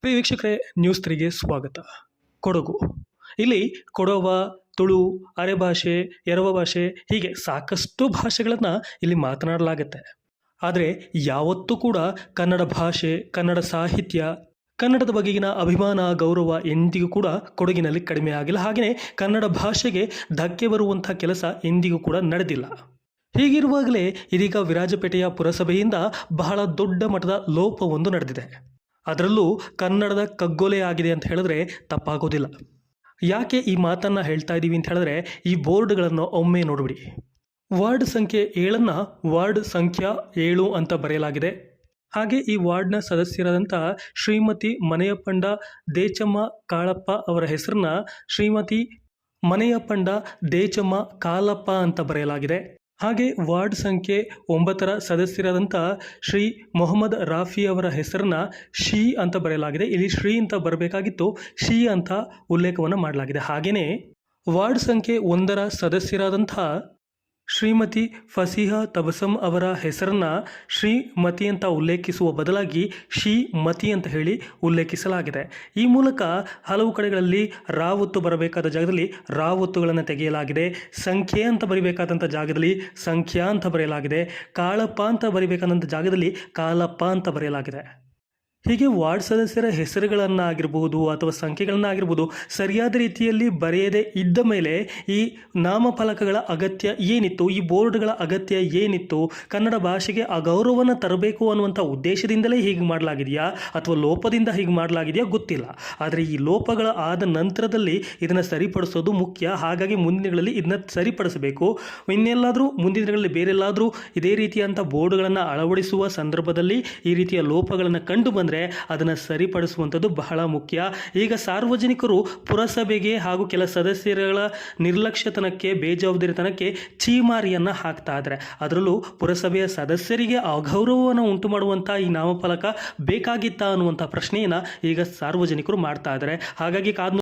ಪ್ರಿಯ ವೀಕ್ಷಕರೇ ನ್ಯೂಸ್ ತ್ರೀಗೆ ಸ್ವಾಗತ. ಕೊಡಗು. ಇಲ್ಲಿ ಕೊಡವ, ತುಳು ಅರೆಭಾಷೆ ಎರವ ಭಾಷೆ ಹೀಗೆ ಸಾಕಷ್ಟು ಭಾಷೆಗಳನ್ನು ಇಲ್ಲಿ ಮಾತನಾಡಲಾಗುತ್ತೆ. ಆದರೆ ಯಾವತ್ತೂ ಕೂಡ ಕನ್ನಡ ಭಾಷೆ, ಕನ್ನಡ ಸಾಹಿತ್ಯ, ಕನ್ನಡದ ಬಗೆಗಿನ ಅಭಿಮಾನ, ಗೌರವ ಎಂದಿಗೂ ಕೂಡ ಕೊಡಗಿನಲ್ಲಿ ಕಡಿಮೆ ಆಗಿಲ್ಲ. ಹಾಗೆಯೇ ಕನ್ನಡ ಭಾಷೆಗೆ ಧಕ್ಕೆ ಬರುವಂಥ ಕೆಲಸ ಎಂದಿಗೂ ಕೂಡ ನಡೆದಿಲ್ಲ. ಹೀಗಿರುವಾಗಲೇ ಇದೀಗ ವಿರಾಜಪೇಟೆಯ ಪುರಸಭೆಯಿಂದ ಬಹಳ ದೊಡ್ಡ ಮಟ್ಟದ ಲೋಪವೊಂದು ನಡೆದಿದೆ. ಅದರಲ್ಲೂ ಕನ್ನಡದ ಕಗ್ಗೊಲೆ ಆಗಿದೆ ಅಂತ ಹೇಳಿದ್ರೆ ತಪ್ಪಾಗೋದಿಲ್ಲ. ಯಾಕೆ ಈ ಮಾತನ್ನು ಹೇಳ್ತಾ ಇದ್ದೀವಿ ಅಂತ ಹೇಳಿದ್ರೆ ಈ ಬೋರ್ಡ್ಗಳನ್ನು ಒಮ್ಮೆ ನೋಡಿಬಿಡಿ. ವಾರ್ಡ್ ಸಂಖ್ಯೆ ಏಳನ್ನು ವಾರ್ಡ್ ಸಂಖ್ಯಾ ಏಳು ಅಂತ ಬರೆಯಲಾಗಿದೆ. ಹಾಗೆ ಈ ವಾರ್ಡ್ನ ಸದಸ್ಯರಾದಂಥ ಶ್ರೀಮತಿ ಮನೆಯಪ್ಪಂಡ ದೇಚಮ್ಮ ಕಾಳಪ್ಪ ಅವರ ಹೆಸರನ್ನ ಶ್ರೀಮತಿ ಮನೆಯಪ್ಪಂಡ ದೇಚಮ್ಮ ಕಾಲಪ್ಪ ಅಂತ ಬರೆಯಲಾಗಿದೆ. ಹಾಗೆ ವಾರ್ಡ್ ಸಂಖ್ಯೆ ಒಂಬತ್ತರ ಸದಸ್ಯರಾದಂಥ ಶ್ರೀ ಮೊಹಮ್ಮದ್ ರಾಫಿ ಅವರ ಹೆಸರನ್ನ ಶಿ ಅಂತ ಬರೆಯಲಾಗಿದೆ. ಇಲ್ಲಿ ಶ್ರೀ ಅಂತ ಬರಬೇಕಾಗಿತ್ತು. ಶಿ ಅಂತ ಉಲ್ಲೇಖವನ್ನು ಮಾಡಲಾಗಿದೆ. ಹಾಗೆಯೇ ವಾರ್ಡ್ ಸಂಖ್ಯೆ ಒಂದರ ಸದಸ್ಯರಾದಂಥ ಶ್ರೀಮತಿ ಫಸೀಹಾ ತಬಸಮ್ ಅವರ ಹೆಸರನ್ನ ಶ್ರೀಮತಿ ಅಂತ ಉಲ್ಲೇಖಿಸುವ ಬದಲಾಗಿ ಶ್ರೀಮತಿ ಅಂತ ಹೇಳಿ ಉಲ್ಲೇಖಿಸಲಾಗಿದೆ. ಈ ಮೂಲಕ ಹಲವು ಕಡೆಗಳಲ್ಲಿ ರಾವತ್ತು ಬರಬೇಕಾದ ಜಾಗದಲ್ಲಿ ರಾವತ್ತುಗಳನ್ನು ತೆಗೆಯಲಾಗಿದೆ. ಸಂಖ್ಯೆ ಅಂತ ಬರಿಬೇಕಾದಂಥ ಜಾಗದಲ್ಲಿ ಸಂಖ್ಯಾ ಅಂತ ಬರೆಯಲಾಗಿದೆ. ಕಾಳಪ್ಪ ಅಂತ ಬರಿಬೇಕಾದಂಥ ಜಾಗದಲ್ಲಿ ಕಾಲಪ್ಪ ಅಂತ ಬರೆಯಲಾಗಿದೆ. ಹೀಗೆ ವಾರ್ಡ್ ಸದಸ್ಯರ ಹೆಸರುಗಳನ್ನಾಗಿರ್ಬೋದು ಅಥವಾ ಸಂಖ್ಯೆಗಳನ್ನಾಗಿರ್ಬೋದು ಸರಿಯಾದ ರೀತಿಯಲ್ಲಿ ಬರೆಯದೇ ಇದ್ದ ಮೇಲೆ ಈ ನಾಮಫಲಕಗಳ ಅಗತ್ಯ ಏನಿತ್ತು, ಈ ಬೋರ್ಡ್ಗಳ ಅಗತ್ಯ ಏನಿತ್ತು, ಕನ್ನಡ ಭಾಷೆಗೆ ಅಗೌರವವನ್ನು ತರಬೇಕು ಅನ್ನುವಂಥ ಉದ್ದೇಶದಿಂದಲೇ ಹೀಗೆ ಮಾಡಲಾಗಿದೆಯಾ ಅಥವಾ ಲೋಪದಿಂದ ಹೀಗೆ ಮಾಡಲಾಗಿದೆಯಾ ಗೊತ್ತಿಲ್ಲ. ಆದರೆ ಈ ಲೋಪಗಳ ಆದ ನಂತರದಲ್ಲಿ ಇದನ್ನು ಸರಿಪಡಿಸೋದು ಮುಖ್ಯ. ಹಾಗಾಗಿ ಮುಂದಿನ ದಿನಗಳಲ್ಲಿ ಇದನ್ನ ಸರಿಪಡಿಸಬೇಕು. ಇನ್ನೆಲ್ಲಾದರೂ ಮುಂದಿನ ದಿನಗಳಲ್ಲಿ ಬೇರೆಲ್ಲಾದರೂ ಇದೇ ರೀತಿಯಂಥ ಬೋರ್ಡ್ಗಳನ್ನು ಅಳವಡಿಸುವ ಸಂದರ್ಭದಲ್ಲಿ ಈ ರೀತಿಯ ಲೋಪಗಳನ್ನು ಕಂಡು ಬಂದರೆ ಅದನ್ನು ಸರಿಪಡಿಸುವಂಥದ್ದು ಬಹಳ ಮುಖ್ಯ. ಈಗ ಸಾರ್ವಜನಿಕರು ಪುರಸಭೆಗೆ ಹಾಗೂ ಕೆಲ ಸದಸ್ಯರುಗಳ ನಿರ್ಲಕ್ಷ್ಯತನಕ್ಕೆ, ಬೇಜವಾಬ್ದಾರಿತನಕ್ಕೆ ಚೀಮಾರಿಯನ್ನು ಹಾಕ್ತಾ ಇದ್ದಾರೆ. ಅದರಲ್ಲೂ ಪುರಸಭೆಯ ಸದಸ್ಯರಿಗೆ ಅಗೌರವವನ್ನು ಉಂಟು ಮಾಡುವಂಥ ಈ ನಾಮಫಲಕ ಬೇಕಾಗಿತ್ತಾ ಅನ್ನುವಂಥ ಪ್ರಶ್ನೆಯನ್ನು ಈಗ ಸಾರ್ವಜನಿಕರು ಮಾಡ್ತಾ ಇದ್ದಾರೆ. ಹಾಗಾಗಿ ಕಾದ್